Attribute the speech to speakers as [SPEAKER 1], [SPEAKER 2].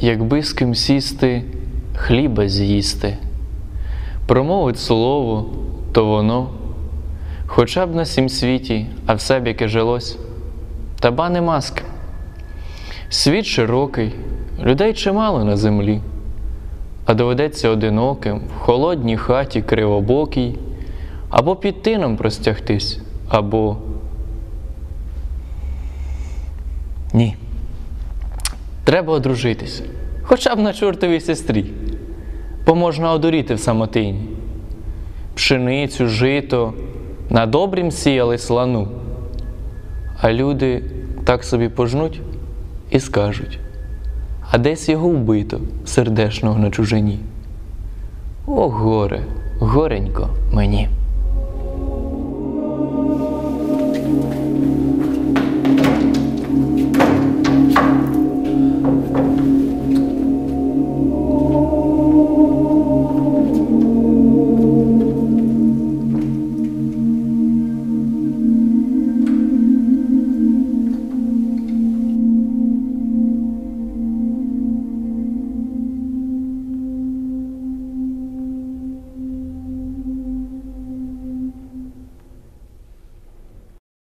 [SPEAKER 1] якби з ким сісти, хліба з'їсти, промовить слово, то воно, хоча б на сім світі, а все б яке жилось, та ба нема з ким. Світ широкий, людей чимало на землі, а доведеться одиноким в холодній хаті кривобокій, або під тином простягтись, або. Ні. Треба одружитись, хоча б на чортовій сестрі, бо можна одуріти в самотині. Пшеницю, жито на добрім сіяли слану, а люди так собі пожнуть і скажуть, а десь його вбито сердешного на чужині. О, горе, горенько мені.